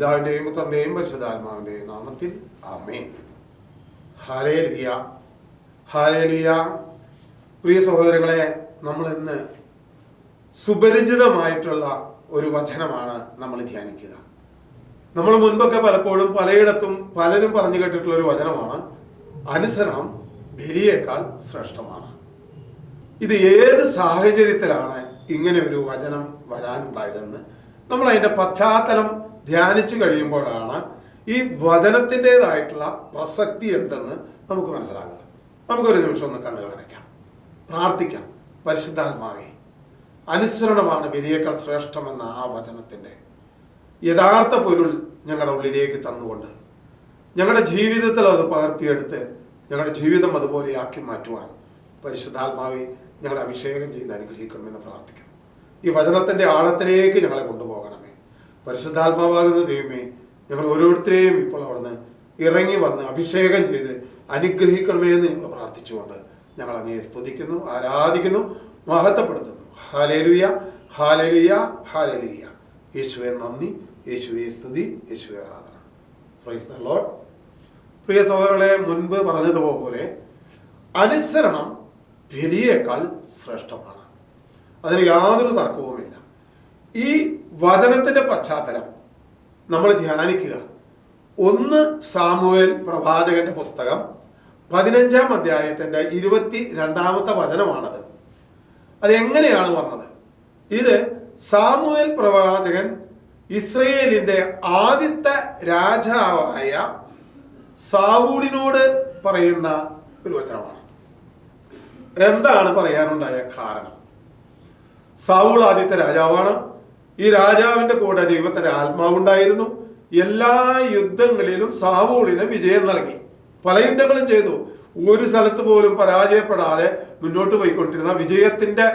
പിതാവിന്റെയും പുത്രന്റെയും പരിശുദ്ധാത്മാവിന്റെയും നാമത്തിൽ അമേ ഹാലേലിയ ഹാലേലിയ പ്രിയ സഹോദരങ്ങളെ നമ്മൾ ഇന്ന് സുപരിചിതമായിട്ടുള്ള ഒരു വചനമാണ് നമ്മൾ ധ്യാനിക്കുക. നമ്മൾ മുൻപൊക്കെ പലപ്പോഴും പലയിടത്തും പലരും പറഞ്ഞു കേട്ടിട്ടുള്ള ഒരു വചനമാണ്. അനുസരണം ബലിയേക്കാൾ ശ്രേഷ്ഠമാണ്. ഇത് ഏത് സാഹചര്യത്തിലാണ് ഇങ്ങനെ ഒരു വചനം വരാനുണ്ടായതെന്ന് നമ്മൾ അതിന്റെ പശ്ചാത്തലം ധ്യാനിച്ചു കഴിയുമ്പോഴാണ് ഈ വചനത്തിന്റെതായിട്ടുള്ള പ്രസക്തി എന്തെന്ന് നമുക്ക് മനസ്സിലാകുക. നമുക്കൊരു നിമിഷം ഒന്ന് കണ്ണുകൾ അടയ്ക്കാം. പ്രാർത്ഥിക്കാം. പരിശുദ്ധാത്മാവേ അനുസരണമാണ് ബലിയേക്കാൾ ശ്രേഷ്ഠമെന്ന ആ വചനത്തിന്റെ യഥാർത്ഥ പൊരുൾ ഞങ്ങളുടെ ഉള്ളിലേക്ക് തന്നുകൊണ്ട് ഞങ്ങളുടെ ജീവിതത്തിൽ അത് പകർത്തിയെടുത്ത് ഞങ്ങളുടെ ജീവിതം അതുപോലെയാക്കി മാറ്റുവാൻ പരിശുദ്ധാത്മാവെ ഞങ്ങളെ അഭിഷേകം ചെയ്ത് അനുഗ്രഹിക്കണമെന്ന് പ്രാർത്ഥിക്കുന്നു. ഈ വചനത്തിന്റെ ആഴത്തിലേക്ക് ഞങ്ങളെ കൊണ്ടുപോകണമേ. പരിശുദ്ധാത്മാവാകുന്ന ദൈവമേ ഞങ്ങൾ ഓരോരുത്തരെയും ഇപ്പോൾ അവിടുന്ന് ഇറങ്ങി വന്ന് അഭിഷേകം ചെയ്ത് അനുഗ്രഹിക്കണമേ എന്ന് ഞങ്ങൾ പ്രാർത്ഥിച്ചുകൊണ്ട് ഞങ്ങൾ അങ്ങയെ സ്തുതിക്കുന്നു ആരാധിക്കുന്നു മഹത്വപ്പെടുത്തുന്നു. ഹാലലുയ ഹാലലുയ ഹാലലുയ യേശുവെ നന്ദി യേശുവെ സ്തുതി യേശുവെ ആരാധന. പ്രൈസ് ദ ലോഡ് പ്രിയ സഹോദരങ്ങളെ മുൻപ് പറഞ്ഞതുപോലെ അനുസരണം ബലിയേക്കാൾ ശ്രേഷ്ഠമാണ്. അതിന് യാതൊരു തർക്കവുമില്ല. ഈ വചനത്തിന്റെ പശ്ചാത്തലം നമ്മൾ ധ്യാനിക്കുക. ഒന്ന് സാമുവേൽ പ്രവാചകന്റെ പുസ്തകം പതിനഞ്ചാം അധ്യായത്തിന്റെ ഇരുപത്തി രണ്ടാമത്തെ വചനമാണത്. അത് എങ്ങനെയാണ് വന്നത്? ഇത് സാമുവേൽ പ്രവാചകൻ ഇസ്രയേലിന്റെ ആദ്യത്തെ രാജാവായ സാവൂളിനോട് പറയുന്ന ഒരു വചനമാണ്. എന്താണ് പറയാനുണ്ടായ കാരണം? സാവൂൾ ആദ്യത്തെ രാജാവാണ്. ഈ രാജാവിന്റെ കൂടെ ദൈവത്തിന്റെ ആത്മാവുണ്ടായിരുന്നു എല്ലാ യുദ്ധങ്ങളിലും സാവൂളിന് വിജയം നൽകി. പല യുദ്ധങ്ങളും ചെയ്തു. ഒരു സ്ഥലത്ത് പോലും പരാജയപ്പെടാതെ മുന്നോട്ട് പോയിക്കൊണ്ടിരുന്ന വിജയത്തിന്റെ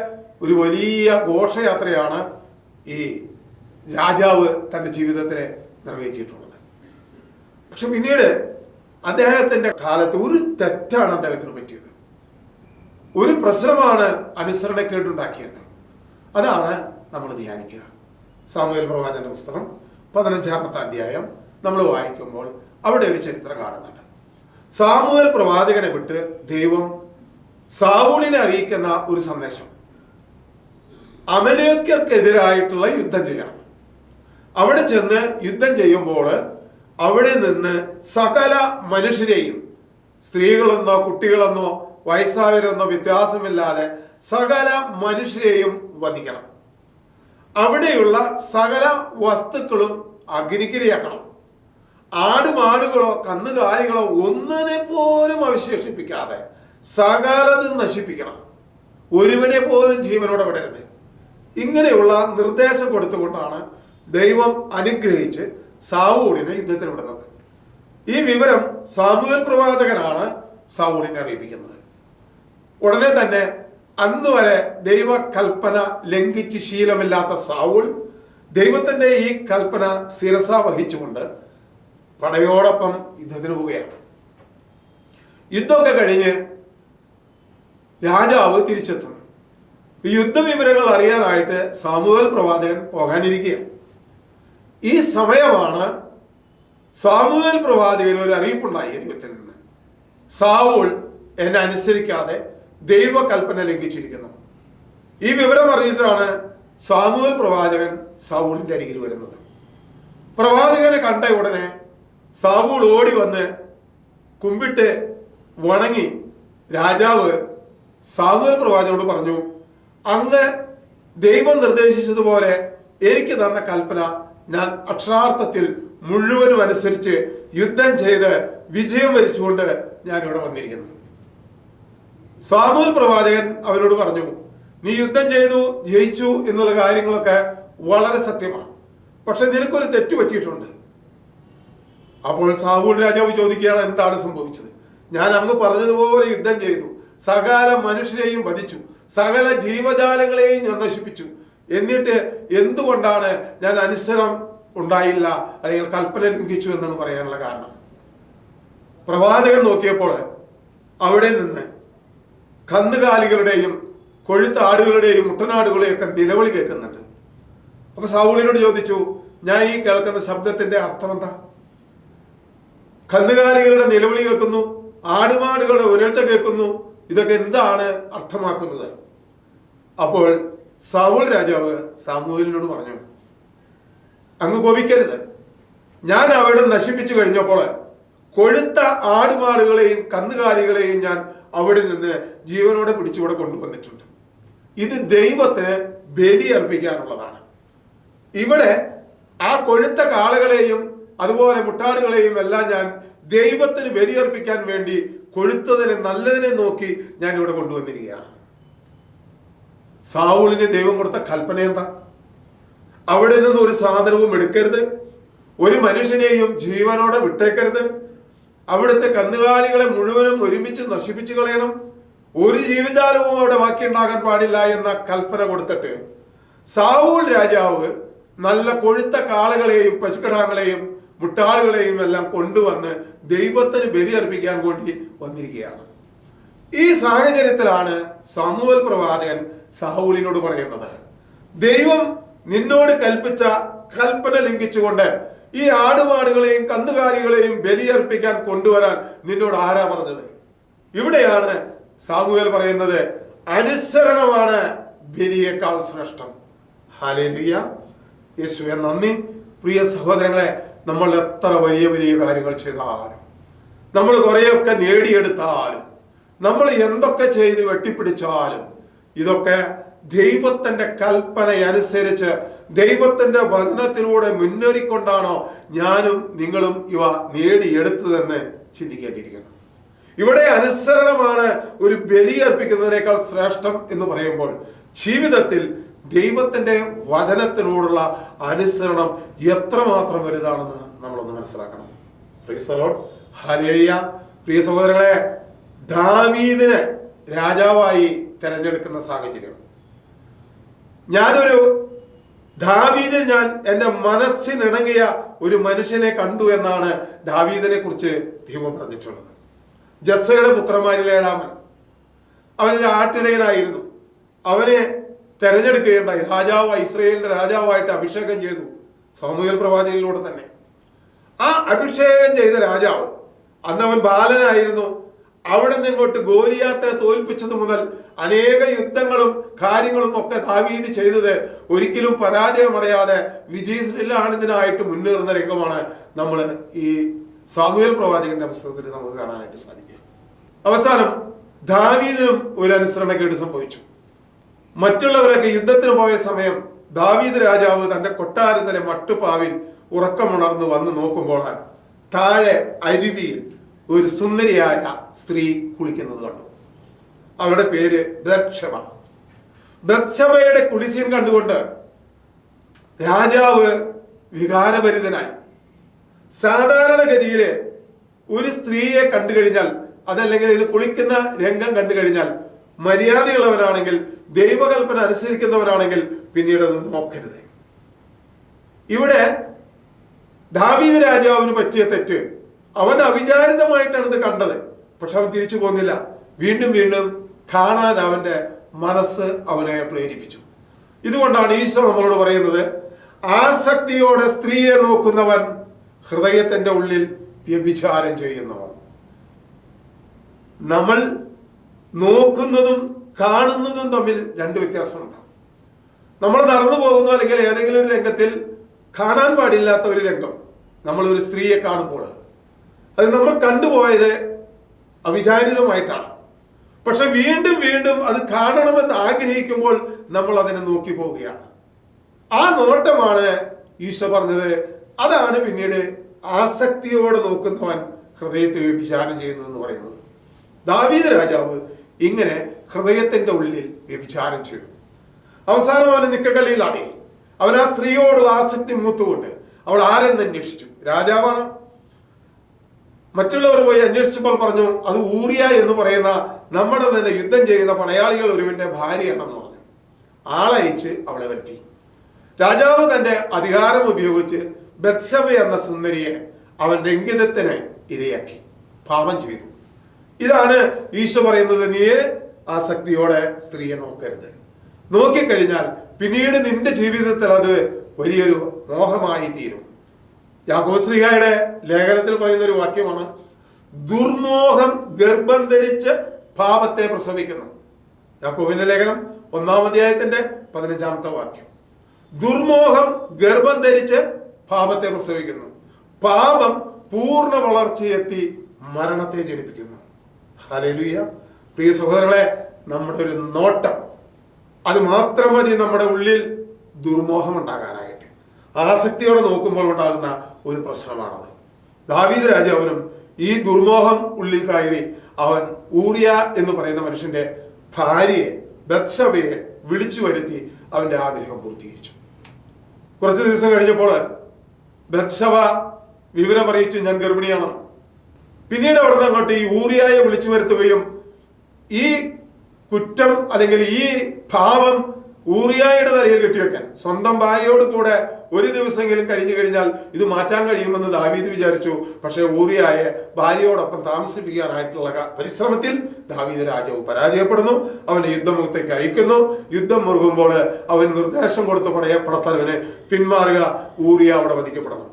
ഒരു വലിയ ഘോഷയാത്രയാണ് ഈ രാജാവ് തന്റെ ജീവിതത്തിന് നിറവേറ്റിയിട്ടുള്ളത് പക്ഷെ പിന്നീട് അദ്ദേഹത്തിന്റെ കാലത്ത് ഒരു തെറ്റാണ് അദ്ദേഹത്തിന് പറ്റിയത്. ഒരു പ്രശ്നമാണ് അനുസരണക്കേട്ടുണ്ടാക്കിയത് അതാണ് നമ്മൾ ധ്യാനിക്കുക. സാമൂഹ്യ പ്രവാചന്റെ പുസ്തകം പതിനഞ്ചാമത്തെ അധ്യായം നമ്മൾ വായിക്കുമ്പോൾ അവിടെ ഒരു ചരിത്രം കാണുന്നുണ്ട്. സാമൂഹ്യ പ്രവാചകനെ വിട്ട് ദൈവം സാവൂളിനെ അറിയിക്കുന്ന ഒരു സന്ദേശം. അമലേക്കർക്കെതിരായിട്ടുള്ള യുദ്ധം ചെയ്യണം. അവിടെ ചെന്ന് യുദ്ധം ചെയ്യുമ്പോൾ അവിടെ നിന്ന് സകല മനുഷ്യരെയും സ്ത്രീകളെന്നോ കുട്ടികളെന്നോ വയസ്സായവരെന്നോ വ്യത്യാസമില്ലാതെ സകല മനുഷ്യരെയും വധിക്കണം. അവിടെയുള്ള സകല വസ്തുക്കളും അഗ്നിക്കിരയാക്കണം. ആടുമാടുകളോ കന്നുകാലികളോ ഒന്നിനെ പോലും അവശേഷിപ്പിക്കാതെ സകലതും നശിപ്പിക്കണം. ഒരുവനെ പോലും ജീവനോടെ വിടരുത്. ഇങ്ങനെയുള്ള നിർദ്ദേശം കൊടുത്തുകൊണ്ടാണ് ദൈവം അനുഗ്രഹിച്ച് സാവൂളിനെ യുദ്ധത്തിന് വിടുന്നത്. ഈ വിവരം സാമുവൽ പ്രവാചകനാണ് സാവൂളിനെ അറിയിപ്പിക്കുന്നത്. ഉടനെ തന്നെ അന്ന് വരെ ദൈവ കൽപ്പന ലംഘിച്ച് ശീലമില്ലാത്ത സാവൂൾ ദൈവത്തിന്റെ ഈ കൽപ്പന ശിരസ വഹിച്ചുകൊണ്ട് പടയോടൊപ്പം യുദ്ധത്തിന് പോവുകയാണ്. യുദ്ധമൊക്കെ കഴിഞ്ഞ് രാജാവ് തിരിച്ചെത്തുന്നു. ഈ യുദ്ധവിവരങ്ങൾ അറിയാനായിട്ട് സാമൂഹൽ പ്രവാചകൻ പോകാനിരിക്കുകയാണ്. ഈ സമയമാണ് സാമൂഹൽ പ്രവാചകന് ഒരു അറിയിപ്പുണ്ടായി ദൈവത്തിൽ നിന്ന്. സാവൂൾ എന്നെ അനുസരിക്കാതെ ദൈവകൽപ്പന ലംഘിച്ചിരിക്കുന്നു. ഈ വിവരം അറിയിച്ചാണ് സാമൂഹ്യ പ്രവാചകൻ സാവൂളിന്റെ അരികിൽ വരുന്നത്. പ്രവാചകനെ കണ്ട ഉടനെ സാവൂൾ ഓടി വന്ന് കുമ്പിട്ട് വണങ്ങി രാജാവ് സാമുവൽ പ്രവാചകനോട് പറഞ്ഞു അങ്ങ് ദൈവം നിർദ്ദേശിച്ചതുപോലെ എനിക്ക് തന്ന കൽപ്പന ഞാൻ അക്ഷരാർത്ഥത്തിൽ മുഴുവനും അനുസരിച്ച് യുദ്ധം ചെയ്ത് വിജയം വരിച്ചുകൊണ്ട് ഞാൻ ഇവിടെ വന്നിരിക്കുന്നു. സാമൂൽ പ്രവാചകൻ അവരോട് പറഞ്ഞു നീ യുദ്ധം ചെയ്തു ജയിച്ചു എന്നുള്ള കാര്യങ്ങളൊക്കെ വളരെ സത്യമാണ്. പക്ഷെ നിനക്കൊരു തെറ്റ് പറ്റിയിട്ടുണ്ട്. അപ്പോൾ സാവൂൾ രാജാവ് ചോദിക്കുകയാണ് എന്താണ് സംഭവിച്ചത്? ഞാൻ അങ്ങ് പറഞ്ഞതുപോലെ യുദ്ധം ചെയ്തു. സകല മനുഷ്യരെയും വധിച്ചു. സകല ജീവജാലങ്ങളെയും ഞാൻ നശിപ്പിച്ചു. എന്നിട്ട് എന്തുകൊണ്ടാണ് ഞാൻ അനുസരം ഉണ്ടായില്ല? അല്ലെങ്കിൽ കൽപ്പന ലംഘിച്ചു എന്നാണ് പറയാനുള്ള കാരണം. പ്രവാചകൻ നോക്കിയപ്പോൾ അവിടെ നിന്ന് കന്നുകാലികളുടെയും കൊഴുത്ത ആടുകളുടെയും മുട്ടനാടുകളെയൊക്കെ നിലവിളി കേൾക്കുന്നുണ്ട്. അപ്പൊ സൗളിനോട് ചോദിച്ചു ഞാൻ ഈ കേൾക്കുന്ന ശബ്ദത്തിന്റെ അർത്ഥം എന്താ കന്നുകാലികളുടെ നിലവിളി കേൾക്കുന്നു ആടുമാടുകളുടെ ഉരൾച്ച കേൾക്കുന്നു ഇതൊക്കെ എന്താണ് അർത്ഥമാക്കുന്നത്? അപ്പോൾ സൗൾ രാജാവ് സാമൂഹലിനോട് പറഞ്ഞു അങ്ങ് കോപിക്കരുത്. ഞാൻ അവിടെ നശിപ്പിച്ചു കഴിഞ്ഞപ്പോൾ കൊഴുത്ത ആടുമാടുകളെയും കന്നുകാലികളെയും ഞാൻ അവിടെ നിന്ന് ജീവനോടെ പിടിച്ചുകൂടെ കൊണ്ടുവന്നിട്ടുണ്ട്. ഇത് ദൈവത്തിന് ബലി അർപ്പിക്കാനുള്ളതാണ് ഇവിടെ ആ കൊഴുത്ത കാളുകളെയും അതുപോലെ മുട്ടാടുകളെയും എല്ലാം ഞാൻ ദൈവത്തിന് ബലിയർപ്പിക്കാൻ വേണ്ടി കൊഴുത്തതിനെ നല്ലതിനെ നോക്കി ഞാൻ ഇവിടെ കൊണ്ടുവന്നിരിക്കുകയാണ്. സാവൂളിന് ദൈവം കൊടുത്ത കൽപ്പന എന്താ? അവിടെ നിന്ന് ഒരു സാധനവും എടുക്കരുത്. ഒരു മനുഷ്യനെയും ജീവനോടെ വിട്ടേക്കരുത്. അവിടുത്തെ കന്നുകാലികളെ മുഴുവനും ഒരുമിച്ച് നശിപ്പിച്ചു കളയണം. ഒരു ജീവിതാലവും അവിടെ ബാക്കിയുണ്ടാകാൻ പാടില്ല എന്ന കൽപ്പന കൊടുത്തിട്ട് സാവൂൾ രാജാവ് നല്ല കൊഴുത്ത കാളുകളെയും പശുക്കിടാങ്ങളെയും മുട്ടാളുകളെയും എല്ലാം കൊണ്ടുവന്ന് ദൈവത്തിന് ബലിയർപ്പിക്കാൻ വേണ്ടി വന്നിരിക്കുകയാണ്. ഈ സാഹചര്യത്തിലാണ് സാമുവൽ പ്രവാചകൻ സാഹൂലിനോട് പറയുന്നത്. ദൈവം നിന്നോട് കൽപ്പിച്ച കൽപ്പന ലംഘിച്ചുകൊണ്ട് ഈ ആടുമാടുകളെയും കന്നുകാലികളെയും ബലിയർപ്പിക്കാൻ കൊണ്ടുവരാൻ നിന്നോട് ആരാ പറഞ്ഞത്? ഇവിടെയാണ് സാമുവേൽ പറയുന്നത് അനുസരണമാണ് ബലിയേക്കാൾ ശ്രേഷ്ഠം. ഹാലേലിയ യേശുവെ നന്ദി. പ്രിയ സഹോദരങ്ങളെ നമ്മൾ എത്ര വലിയ വലിയ കാര്യങ്ങൾ ചെയ്താലും നമ്മൾ കുറേയൊക്കെ നേടിയെടുത്താലും നമ്മൾ എന്തൊക്കെ ചെയ്ത് വെട്ടിപ്പിടിച്ചാലും ഇതൊക്കെ ദൈവത്തിന്റെ കൽപ്പന അനുസരിച്ച് ദൈവത്തിന്റെ വചനത്തിലൂടെ മുന്നേറിക്കൊണ്ടാണോ ഞാനും നിങ്ങളും ഇവ നേടിയെടുത്തതെന്ന് ചിന്തിക്കേണ്ടിയിരിക്കുന്നു. ഇവിടെ അനുസരണമാണ് ഒരു ബലി അർപ്പിക്കുന്നതിനേക്കാൾ ശ്രേഷ്ഠം എന്ന് പറയുമ്പോൾ ജീവിതത്തിൽ ദൈവത്തിന്റെ വചനത്തിനോടുള്ള അനുസരണം എത്രമാത്രം വലുതാണെന്ന് നമ്മളൊന്ന് മനസ്സിലാക്കണം. പ്രിയസലോട്ട് ഹാലേലിയ പ്രിയ സഹോദരങ്ങളെ ദാവീദിനെ രാജാവായി തിരഞ്ഞെടുക്കുന്ന സാഹചര്യം. ഞാനൊരു ദാവീദിൽ ഞാൻ എന്റെ മനസ്സിനിണങ്ങിയ ഒരു മനുഷ്യനെ കണ്ടു എന്നാണ് ദാവീദിനെ കുറിച്ച് ദൈവം പറഞ്ഞിട്ടുള്ളത്. ജസ്സയുടെ പുത്രന്മാരിൽ ഏഴാമൻ. അവനൊരു ആട്ടിടയനായിരുന്നു. അവനെ തെരഞ്ഞെടുക്കുകയുണ്ടായി. രാജാവ് ഇസ്രയേലിന്റെ രാജാവായിട്ട് അഭിഷേകം ചെയ്തു. സാമൂഹ്യ പ്രവാചകനിലൂടെ തന്നെ. ആ അഭിഷേകം ചെയ്ത രാജാവ് അന്ന് അവൻ ബാലനായിരുന്നു. അവിടെ നിന്നിങ്ങോട്ട് ഗോലിയാത്ര തോൽപ്പിച്ചത് മുതൽ അനേക യുദ്ധങ്ങളും കാര്യങ്ങളും ഒക്കെ ദാവീദ് ചെയ്തത് ഒരിക്കലും പരാജയമടയാതെ വിജയശ്രീലാനന്ദനായിട്ട് മുന്നേറുന്ന രംഗമാണ് നമ്മൾ ഈ സാമൂഹ്യ പ്രവാചകന്റെ പുസ്തകത്തിൽ നമുക്ക് കാണാനായിട്ട് സാധിക്കുക. അവസാനം ദാവീദിനും ഒരു അനുസരണക്കേട് സംഭവിച്ചു. മറ്റുള്ളവരൊക്കെ യുദ്ധത്തിന് പോയ സമയം ദാവീദ് രാജാവ് തന്റെ കൊട്ടാരത്തിലെ മട്ടുപാവിൽ ഉറക്കമുണർന്ന് വന്ന് നോക്കുമ്പോൾ താഴെ അരുവിയിൽ ഒരു സുന്ദരിയായ സ്ത്രീ കുളിക്കുന്നത് കണ്ടു. അവരുടെ പേര് ദക്ഷമ. ദക്ഷമയുടെ കുളിസീൻ കണ്ടുകൊണ്ട് രാജാവ് വികാരഭരിതനായി. സാധാരണഗതിയിൽ ഒരു സ്ത്രീയെ കണ്ടു കഴിഞ്ഞാൽ അതല്ലെങ്കിൽ ഇതിൽ കുളിക്കുന്ന രംഗം കണ്ടു കഴിഞ്ഞാൽ മര്യാദയുള്ളവനാണെങ്കിൽ ദൈവകൽപ്പന അനുസരിക്കുന്നവനാണെങ്കിൽ പിന്നീട് അത് നോക്കരുത്. ഇവിടെ ദാവീദ് രാജാവിന് പറ്റിയ തെറ്റ് അവൻ അവിചാരിതമായിട്ടാണ് ഇത് കണ്ടത്. പക്ഷെ അവൻ തിരിച്ചു പോകുന്നില്ല വീണ്ടും വീണ്ടും കാണാൻ അവന്റെ മനസ്സ് അവനെ പ്രേരിപ്പിച്ചു. ഇതുകൊണ്ടാണ് ഈശോ നമ്മളോട് പറയുന്നത് ആസക്തിയോടെ സ്ത്രീയെ നോക്കുന്നവൻ ഹൃദയത്തിന്റെ ഉള്ളിൽ വ്യഭിചാരം ചെയ്യുന്നവൻ. നമ്മൾ നോക്കുന്നതും കാണുന്നതും തമ്മിൽ രണ്ട് വ്യത്യാസമുണ്ട്. നമ്മൾ നടന്നു പോകുന്നു അല്ലെങ്കിൽ ഏതെങ്കിലും ഒരു രംഗത്തിൽ കാണാൻ പാടില്ലാത്ത ഒരു രംഗം. നമ്മൾ ഒരു സ്ത്രീയെ കാണുമ്പോൾ അത് നമ്മൾ കണ്ടുപോയത് അവിചാരിതമായിട്ടാണ്. പക്ഷെ വീണ്ടും വീണ്ടും അത് കാണണമെന്ന് ആഗ്രഹിക്കുമ്പോൾ നമ്മൾ അതിനെ നോക്കി പോവുകയാണ്. ആ നോട്ടമാണ് ഈശോ പറഞ്ഞത്. അതാണ് പിന്നീട് ആസക്തിയോടെ നോക്കുന്നവൻ ഹൃദയത്തിൽ വ്യഭിചാരം ചെയ്യുന്നു എന്ന് പറയുന്നത്. ദാവീദ് രാജാവ് ഇങ്ങനെ ഹൃദയത്തിന്റെ ഉള്ളിൽ വ്യഭിചാരം ചെയ്തു. അവസാനം അവന് നിക്കക്കള്ളിയിലാടി അവൻ ആ സ്ത്രീയോടുള്ള ആസക്തി മൂത്തുകൊണ്ട് അവൾ ആരെന്ന് അന്വേഷിച്ചു? രാജാവാണ്? മറ്റുള്ളവർ പോയി അന്വേഷിച്ചപ്പോൾ പറഞ്ഞു അത് ഊറിയ എന്ന് പറയുന്ന നമ്മുടെ തന്നെ യുദ്ധം ചെയ്യുന്ന പടയാളികൾ ഒരുവന്റെ ഭാര്യയാണെന്ന് പറഞ്ഞു. ആളയച്ച് അവളെ വരുത്തി. രാജാവ് തന്റെ അധികാരം ഉപയോഗിച്ച് ബത്സബ എന്ന സുന്ദരിയെ അവൻ രംഗിതത്തിന് ഇരയാക്കി. പാപം ചെയ്തു. ഇതാണ് ഈശോ പറയുന്നത് നീ ആസക്തിയോടെ സ്ത്രീയെ നോക്കരുത്. നോക്കിക്കഴിഞ്ഞാൽ പിന്നീട് നിന്റെ ജീവിതത്തിൽ അത് വലിയൊരു മോഹമായി തീരും. യാഗോശ്രീകായുടെ ലേഖനത്തിൽ പറയുന്ന ഒരു വാക്യമാണ് ദുർമോഹം ഗർഭം ധരിച്ച് പാപത്തെ പ്രസവിക്കുന്നു. യാക്കോവിന്റെ ലേഖനം ഒന്നാം അധ്യായത്തിന്റെ പതിനഞ്ചാമത്തെ വാക്യം. ദുർമോഹം ഗർഭം ധരിച്ച് പാപത്തെ പ്രസവിക്കുന്നു. പാപം പൂർണ വളർച്ചയെത്തി മരണത്തെ ജനിപ്പിക്കുന്നു. ഹലലുയ പ്രിയ സഹോദരങ്ങളെ നമ്മുടെ ഒരു നോട്ടം. അത് മാത്രം മതി നമ്മുടെ ഉള്ളിൽ ദുർമോഹം ഉണ്ടാകാനായിട്ട്. ആസക്തിയോടെ നോക്കുമ്പോൾ ഉണ്ടാകുന്ന ഒരു പ്രശ്നമാണത്. ദാവീദ് രാജാവിനും ഈ ദുർമോഹം ഉള്ളിൽ കയറി അവൻ ഊറിയ എന്ന് പറയുന്ന മനുഷ്യന്റെ ഭാര്യയെ ബത്ഷബയെ വിളിച്ചു വരുത്തി അവന്റെ ആഗ്രഹം പൂർത്തീകരിച്ചു. കുറച്ച് ദിവസം കഴിഞ്ഞപ്പോൾ ബത്ഷബ വിവരം അറിയിച്ചു ഞാൻ ഗർഭിണിയാണ്. പിന്നീട് അവിടെ നിന്ന് അങ്ങോട്ട് ഈ ഊറിയായെ വിളിച്ചു വരുത്തുകയും ഈ കുറ്റം അല്ലെങ്കിൽ ഈ ഭാവം ഊറിയായുടെ തലയിൽ കെട്ടിവെക്കാൻ. സ്വന്തം ഭാര്യയോട് കൂടെ ഒരു ദിവസമെങ്കിലും കഴിഞ്ഞു കഴിഞ്ഞാൽ ഇത് മാറ്റാൻ കഴിയുമെന്ന് ദാവീദ് വിചാരിച്ചു. പക്ഷേ ഊറിയായെ ഭാര്യയോടൊപ്പം താമസിപ്പിക്കാനായിട്ടുള്ള പരിശ്രമത്തിൽ ദാവീദ് രാജാവ് പരാജയപ്പെടുന്നു. അവനെ യുദ്ധമുഖത്തേക്ക് അയക്കുന്നു. യുദ്ധം മുറുകുമ്പോൾ അവൻ നിർദ്ദേശം കൊടുത്ത് പടയപ്പെടുത്തവനെ പിന്മാറുക ഊറിയ അവിടെ വധിക്കപ്പെടണം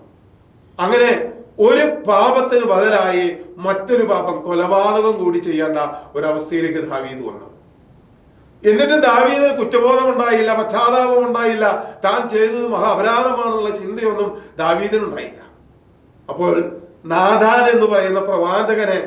അങ്ങനെ ഒരു പാപത്തിന് ബദലായി മറ്റൊരു പാപം കൊലപാതകം കൂടി ചെയ്യേണ്ട ഒരവസ്ഥയിലേക്ക് ദാവീദ് വന്നു. എന്നിട്ടും ദാവീദിന് കുറ്റബോധം ഉണ്ടായില്ല പശ്ചാത്താപം ഉണ്ടായില്ല താൻ ചെയ്തത് മഹാ അപരാധമാണെന്നുള്ള ചിന്തയൊന്നും ദാവീദിനുണ്ടായില്ല. അപ്പോൾ നാഥാൻ എന്ന് പറയുന്ന പ്രവാചകനെ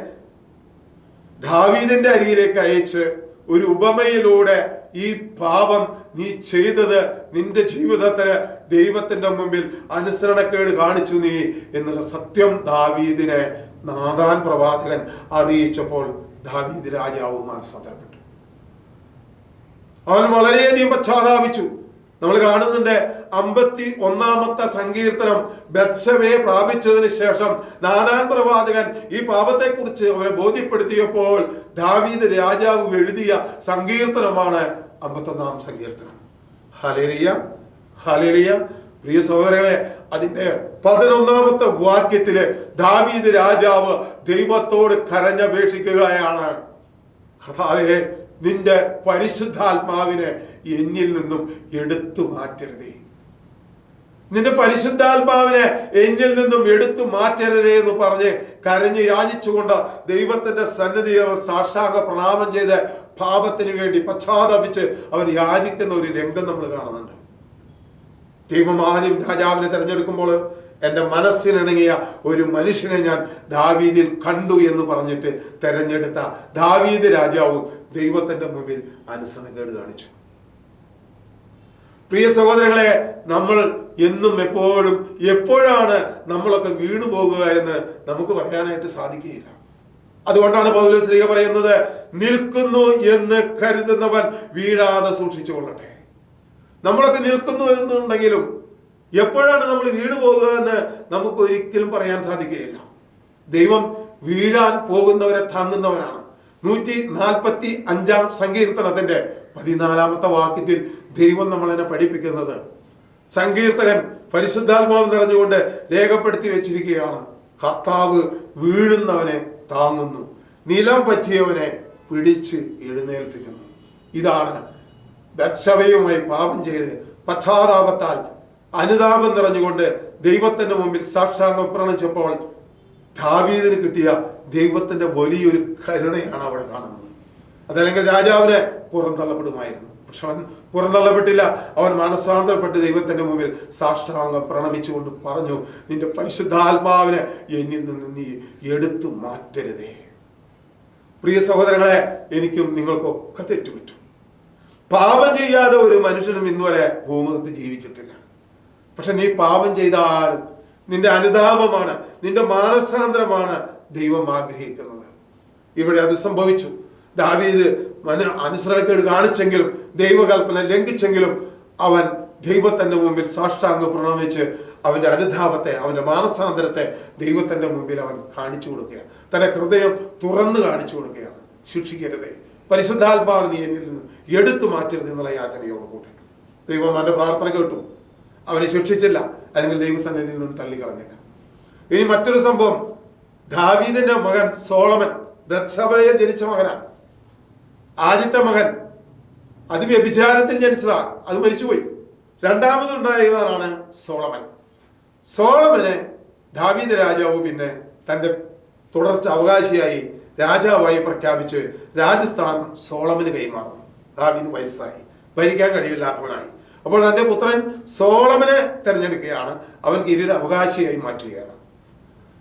ദാവീദിന്റെ അരികിലേക്ക് അയച്ച് ഒരു ഉപമയിലൂടെ ഈ പാപം നീ ചെയ്തത് നിന്റെ ജീവിതത്തിന് ദൈവത്തിന്റെ മുമ്പിൽ അനുസരണക്കേട് കാണിച്ചു നീ എന്നുള്ള സത്യം ദാവീദിനെ നാദാൻ പ്രവാചകൻ അറിയിച്ചപ്പോൾ ദാവീദ് രാജാവ് മാനസാന്തരപ്പെട്ടു അവൻ വളരെയധികം പശ്ചാത്താപിച്ചു. നമ്മൾ കാണുന്നുണ്ട് അമ്പത്തി ഒന്നാമത്തെ സങ്കീർത്തനം ബത്സവയെ പ്രാപിച്ചതിന് ശേഷം നാദാൻ പ്രവാചകൻ ഈ പാപത്തെക്കുറിച്ച് അവരെ ബോധ്യപ്പെടുത്തിയപ്പോൾ ദാവീദ് രാജാവ് എഴുതിയ സങ്കീർത്തനമാണ് അമ്പത്തൊന്നാം സങ്കീർത്തനം. ഹലേലിയ ഹലേലിയ പ്രിയ സഹോദരങ്ങളെ അതിന്റെ പതിനൊന്നാമത്തെ വാക്യത്തിൽ ദാവീദ് രാജാവ് ദൈവത്തോട് കരഞ്ഞപേക്ഷിക്കുകയാണ്. കർത്താവെ നിന്റെ പരിശുദ്ധാത്മാവിനെ എന്നിൽ നിന്നും എടുത്തു മാറ്റരുതേ. നിന്റെ പരിശുദ്ധാത്മാവിനെ എന്നിൽ നിന്നും എടുത്തു മാറ്റരുതേ എന്ന് പറഞ്ഞ് കരഞ്ഞ് യാചിച്ചുകൊണ്ട് ദൈവത്തിന്റെ സന്നിധിയെ അവൻ പ്രണാമം ചെയ്ത് പാപത്തിന് വേണ്ടി പശ്ചാത്തപിച്ച് അവൻ യാചിക്കുന്ന ഒരു രംഗം നമ്മൾ കാണുന്നുണ്ട്. ദൈവം ആദ്യം രാജാവിനെ തിരഞ്ഞെടുക്കുമ്പോൾ എന്റെ മനസ്സിനിണങ്ങിയ ഒരു മനുഷ്യനെ ഞാൻ ദാവീദിൽ കണ്ടു എന്ന് പറഞ്ഞിട്ട് തെരഞ്ഞെടുത്ത ദാവീദ് രാജാവും ദൈവത്തിന്റെ മുമ്പിൽ അനുസരണക്കേട് കാണിച്ചു. പ്രിയ സഹോദരങ്ങളെ നമ്മൾ എന്നും എപ്പോഴും എപ്പോഴാണ് നമ്മളൊക്കെ വീണു പോകുക എന്ന് നമുക്ക് പറയാനായിട്ട് സാധിക്കുകയില്ല. അതുകൊണ്ടാണ് പൗലോസ് ലീഗ പറയുന്നത് നിൽക്കുന്നു എന്ന് കരുതുന്നവൻ വീഴാതെ സൂക്ഷിച്ചു കൊള്ളട്ടെ നമ്മളൊക്കെ നിൽക്കുന്നു എന്നുണ്ടെങ്കിലും എപ്പോഴാണ് നമ്മൾ വീട് പോകുക എന്ന് നമുക്ക് ഒരിക്കലും പറയാൻ സാധിക്കുകയില്ല. ദൈവം വീഴാൻ പോകുന്നവരെ താങ്ങുന്നവനാണ്. നൂറ്റി നാൽപ്പത്തി അഞ്ചാം സങ്കീർത്തനത്തിന്റെ പതിനാലാമത്തെ വാക്യത്തിൽ ദൈവം നമ്മളെന്നെ പഠിപ്പിക്കുന്നത്. സങ്കീർത്തകൻ പരിശുദ്ധാത്മാവ് നിറഞ്ഞുകൊണ്ട് രേഖപ്പെടുത്തി വെച്ചിരിക്കുകയാണ്. കർത്താവ് വീഴുന്നവനെ താങ്ങുന്നു. നിലം പറ്റിയവനെ പിടിച്ച് എഴുന്നേൽപ്പിക്കുന്നു. ഇതാണ് ബത്സവയുമായി പാപം ചെയ്ത് പശ്ചാത്താപത്താൽ അനുതാപം നിറഞ്ഞുകൊണ്ട് ദൈവത്തിന്റെ മുമ്പിൽ സാക്ഷാംഗം പ്രണയിച്ചപ്പോൾ ദാവീദിന് കിട്ടിയ ദൈവത്തിന്റെ വലിയൊരു കരുണയാണ് അവിടെ കാണുന്നത്. അതല്ലെങ്കിൽ രാജാവിന് പുറന്തള്ളപ്പെടുമായിരുന്നു പക്ഷെ അവൻ പുറന്തള്ളപ്പെട്ടില്ല അവൻ മനസ്സാന്തരപ്പെട്ട് ദൈവത്തിന്റെ മുമ്പിൽ സാഷ്ടാംഗം പ്രണമിച്ചുകൊണ്ട് പറഞ്ഞു നിന്റെ പരിശുദ്ധാത്മാവിനെ എന്നിൽ നിന്ന് നീ എടുത്തു മാറ്റരുതേ. പ്രിയ സഹോദരങ്ങളെ എനിക്കും നിങ്ങൾക്കൊക്കെ തെറ്റുപറ്റും. പാപം ചെയ്യാതെ ഒരു മനുഷ്യനും ഇന്നുവരെ ഭൂമുഖത്ത് ജീവിച്ചിട്ടില്ല. പക്ഷെ നീ പാപം ചെയ്താലും നിന്റെ അനുതാപമാണ് നിന്റെ മാനസാന്തരമാണ് ദൈവം ആഗ്രഹിക്കുന്നത്. ഇവിടെ അത് സംഭവിച്ചു. ദാവീദ് മന അനുസരണക്കേട് കാണിച്ചെങ്കിലും ദൈവകൽപ്പന ലംഘിച്ചെങ്കിലും അവൻ ദൈവത്തിന്റെ മുമ്പിൽ സാഷ്ടാംഗം പ്രണമിച്ച് അവന്റെ അനുതാപത്തെ അവന്റെ മാനസാന്തരത്തെ ദൈവത്തിന്റെ മുമ്പിൽ അവൻ കാണിച്ചു കൊടുക്കുകയാണ്. തന്റെ ഹൃദയം തുറന്നു കാണിച്ചു കൊടുക്കുകയാണ്. ശിക്ഷിക്കരുതേ. പരിശുദ്ധാത്മാവ് നീ എന്നിൽ നിന്ന് എടുത്തു മാറ്റരുത് എന്നുള്ള യാചനയോട് കൂട്ടി ദൈവം അവന്റെ പ്രാർത്ഥന കേട്ടു. അവനെ ശിക്ഷിച്ചില്ല. അല്ലെങ്കിൽ ദൈവസന്നിധിയിൽ നിന്ന് തള്ളിക്കളഞ്ഞില്ല. ഇനി മറ്റൊരു സംഭവം. ദാവീദിന്റെ മകൻ സോളമൻ ദക്ഷഭയിൽ ജനിച്ച മകനാണ്. ആദ്യത്തെ മകൻ. അത് വ്യഭിചാരത്തിൽ ജനിച്ചതാ. അത് മരിച്ചുപോയി. രണ്ടാമതുണ്ടായതാണ് സോളമൻ. സോളമനെ ദാവീദ് രാജാവ് പിന്നെ തന്റെ തുടർച്ച അവകാശിയായി രാജാവായി പ്രഖ്യാപിച്ച് രാജസ്ഥാനം സോളമന് കൈമാറുന്നു. ദാവീദ് വയസ്സായി. ഭരിക്കാൻ കഴിവില്ലാത്തവനായി. അപ്പോൾ തന്റെ പുത്രൻ സോളമനെ തിരഞ്ഞെടുക്കുകയാണ്. അവൻ കിരീട അവകാശിയായി മാറ്റുകയാണ്.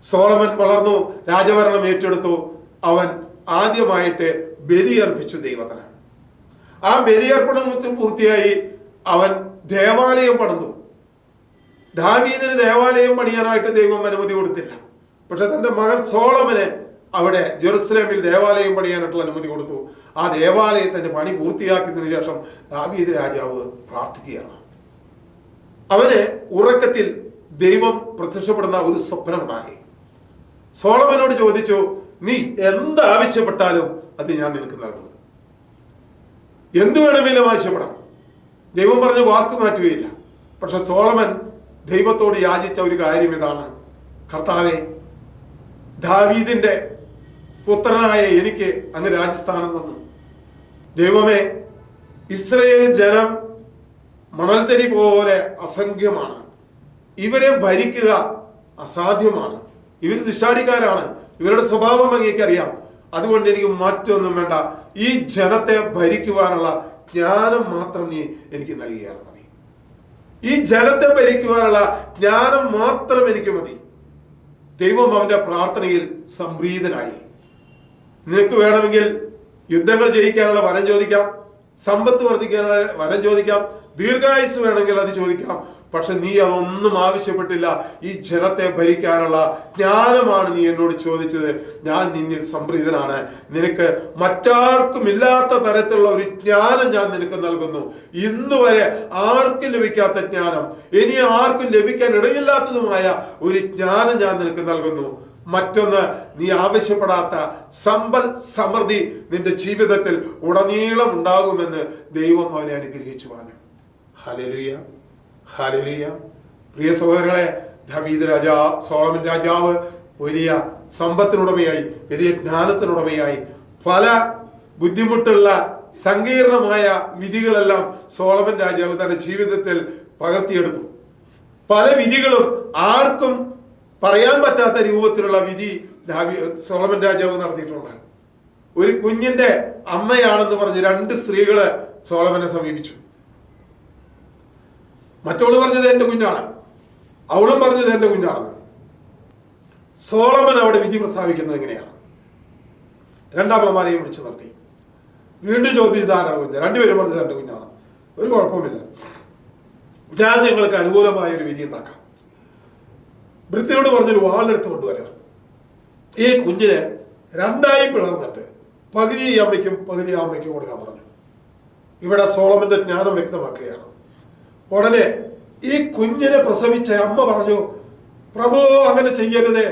സോളമൻ വളർന്നു രാജഭരണം ഏറ്റെടുത്തു. അവൻ ആദ്യമായിട്ട് ബലിയർപ്പിച്ചു ദൈവത്തിന് ആ ബലിയർപ്പണത്തിൽ പൂർത്തിയായി അവൻ ദേവാലയം പണിതു. ദാവീദിന് ദേവാലയം പണിയാനായിട്ട് ദൈവം അനുമതി കൊടുത്തില്ല. പക്ഷെ തന്റെ മകൻ സോളമന് അവിടെ ജെറുസലേമിൽ ദേവാലയം പണിയാനായിട്ടുള്ള അനുമതി കൊടുത്തു. ആ ദേവാലയത്തിന്റെ പണി പൂർത്തിയാക്കിയതിനു ശേഷം ദാവീദ് രാജാവ് പ്രാർത്ഥിക്കുകയാണ്. അവന് ഉറക്കത്തിൽ ദൈവം പ്രത്യക്ഷപ്പെടുന്ന ഒരു സ്വപ്നമുണ്ടായി. സോളമനോട് ചോദിച്ചു നീ എന്താവശ്യപ്പെട്ടാലും അത് ഞാൻ നിനക്ക് നൽകും. എന്ത് വേണമെങ്കിലും ആവശ്യപ്പെടാം. ദൈവം പറഞ്ഞ വാക്ക് മാറ്റുകയില്ല. പക്ഷെ സോളമൻ ദൈവത്തോട് യാചിച്ച ഒരു കാര്യം ഇതാണ്. കർത്താവെ ദാവീദിന്റെ പുത്രനായ എനിക്ക് അങ്ങ് രാജസ്ഥാനം തന്നു. ദൈവമേ ഇസ്രയേൽ ജനം മണൽത്തരി പോലെ അസംഖ്യമാണ്. ഇവരെ ഭരിക്കുക അസാധ്യമാണ്. ഇവർ ദുശാടിക്കാരാണ് ഇവരുടെ സ്വഭാവം അങ്ങേക്കറിയാം. അതുകൊണ്ട് എനിക്ക് മറ്റൊന്നും വേണ്ട. ഈ ജനത്തെ ഭരിക്കുവാനുള്ള ജ്ഞാനം മാത്രം നീ എനിക്ക് നൽകുകയാണ് മതി. ഈ ജനത്തെ ഭരിക്കുവാനുള്ള ജ്ഞാനം മാത്രം എനിക്ക് മതി. ദൈവം അവന്റെ പ്രാർത്ഥനയിൽ സംപ്രീതനായി. നിനക്ക് വേണമെങ്കിൽ യുദ്ധങ്ങൾ ജയിക്കാനുള്ള വരം ചോദിക്കാം സമ്പത്ത് വർദ്ധിക്കാനുള്ള വരം ചോദിക്കാം ദീർഘായുസ് വേണമെങ്കിൽ അത് ചോദിക്കാം. പക്ഷെ നീ അതൊന്നും ആവശ്യപ്പെട്ടില്ല. ഈ ജനത്തെ ഭരിക്കാനുള്ള ജ്ഞാനമാണ് നീ എന്നോട് ചോദിച്ചത്. ഞാൻ നിന്നിൽ സംപ്രീതനാണ്. നിനക്ക് മറ്റാർക്കും ഇല്ലാത്ത തരത്തിലുള്ള ഒരു ജ്ഞാനം ഞാൻ നിനക്ക് നൽകുന്നു. ഇന്ന് വരെ ആർക്കും ലഭിക്കാത്ത ജ്ഞാനം ഇനി ആർക്കും ലഭിക്കാൻ ഇടയില്ലാത്തതുമായ ഒരു ജ്ഞാനം ഞാൻ നിനക്ക് നൽകുന്നു. മറ്റൊന്ന് നീ ആവശ്യപ്പെടാത്ത സമ്പൽ സമൃദ്ധി നിന്റെ ജീവിതത്തിൽ ഉടനീളം ഉണ്ടാകുമെന്ന് ദൈവം അവനെ അനുഗ്രഹിച്ചു പറഞ്ഞു. ഹലലിയ ഹലലിയ പ്രിയ സഹോദരങ്ങളെ ദവീദ് രാജാ സോളമൻ രാജാവ് വലിയ സമ്പത്തിനുടമയായി വലിയ ജ്ഞാനത്തിനുടമയായി പല ബുദ്ധിമുട്ടുള്ള സങ്കീർണമായ വിധികളെല്ലാം സോളമൻ രാജാവ് തന്റെ ജീവിതത്തിൽ പകർത്തിയെടുത്തു. പല വിധികളും ആർക്കും പറയാൻ പറ്റാത്ത രൂപത്തിലുള്ള വിധി സോളമൻ രാജാവ് നടത്തിയിട്ടുണ്ട് ഒരു കുഞ്ഞിന്റെ അമ്മയാണെന്ന് പറഞ്ഞ് രണ്ട് സ്ത്രീകൾ സോളമനെ സമീപിച്ചു. മറ്റവൾ പറഞ്ഞത് എന്റെ കുഞ്ഞാണ്. അവളും പറഞ്ഞത് എന്റെ കുഞ്ഞാണെന്ന്. സോളമൻ അവിടെ വിധി പ്രസ്താവിക്കുന്നത് എങ്ങനെയാണ്? രണ്ടാമ്മമാരെയും വിളിച്ചു നിർത്തി. വീണ്ടും ചോദിച്ചത് ആരാണ് കുഞ്ഞ്? രണ്ടുപേരും പറഞ്ഞത് എന്റെ കുഞ്ഞാണ്. ഒരു കുഴപ്പമില്ല ഞാൻ നിങ്ങൾക്ക് അനുകൂലമായ ഒരു വിധി ഉണ്ടാക്കാം. വൃത്തിനോട് പറഞ്ഞൊരു വാളെടുത്ത് കൊണ്ടുവരാം. ഈ കുഞ്ഞിനെ രണ്ടായി പിളർന്നിട്ട് പകുതി ഈ അമ്മയ്ക്കും പകുതി ആ അമ്മയ്ക്കും കൊടുക്കാൻ പറഞ്ഞു. ഇവിടെ സോളമന്റെ ജ്ഞാനം വ്യക്തമാക്കുകയാണ്. ഉടനെ ഈ കുഞ്ഞിനെ പ്രസവിച്ച അമ്മ പറഞ്ഞു പ്രഭു അങ്ങനെ ചെയ്യരുതേ.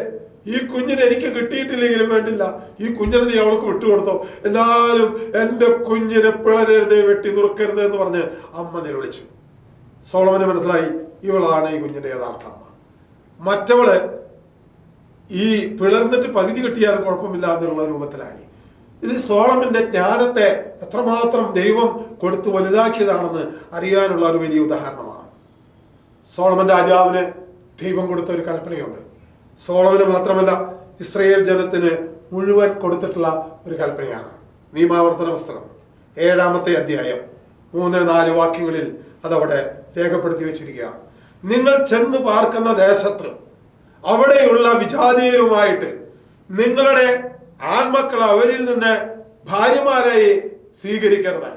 ഈ കുഞ്ഞിനെ എനിക്ക് കിട്ടിയിട്ടില്ലെങ്കിലും വേണ്ടില്ല. ഈ കുഞ്ഞിനെ നീ അവൾക്ക് വിട്ടുകൊടുത്തോ. എന്നാലും എന്റെ കുഞ്ഞിനെ പിളരരുതേ വെട്ടി നുറുക്കരുത് എന്ന് പറഞ്ഞ് അമ്മ നിലവിളിച്ചു സോളമന് മനസ്സിലായി ഇവളാണ് ഈ കുഞ്ഞിന്റെ യഥാർത്ഥ മറ്റവൾ ഈ പിളർന്നിട്ട് പകുതി കിട്ടിയാലും കുഴപ്പമില്ല എന്നുള്ള രൂപത്തിലായി. ഇത് സോളമിന്റെ ജ്ഞാനത്തെ എത്രമാത്രം ദൈവം കൊടുത്തു വലുതാക്കിയതാണെന്ന് അറിയാനുള്ള ഒരു വലിയ ഉദാഹരണമാണ്. സോളമൻ രാജാവിന് ദൈവം കൊടുത്ത ഒരു കൽപ്പനയുണ്ട്. സോളമന് മാത്രമല്ല ഇസ്രയേൽ ജനത്തിന് മുഴുവൻ കൊടുത്തിട്ടുള്ള ഒരു കൽപ്പനയാണ്. നിയമാവർത്തന പുസ്തകം ഏഴാമത്തെ അധ്യായം മൂന്ന് നാല് വാക്യങ്ങളിൽ അതവിടെ രേഖപ്പെടുത്തി വെച്ചിരിക്കുകയാണ്. നിങ്ങൾ ചെന്ന് പാർക്കുന്ന ദേശത്ത് അവിടെയുള്ള വിജാതീയരുമായിട്ട് നിങ്ങളുടെ ആൺമക്കൾ അവരിൽ നിന്ന് ഭാര്യമാരായി സ്വീകരിക്കരുത്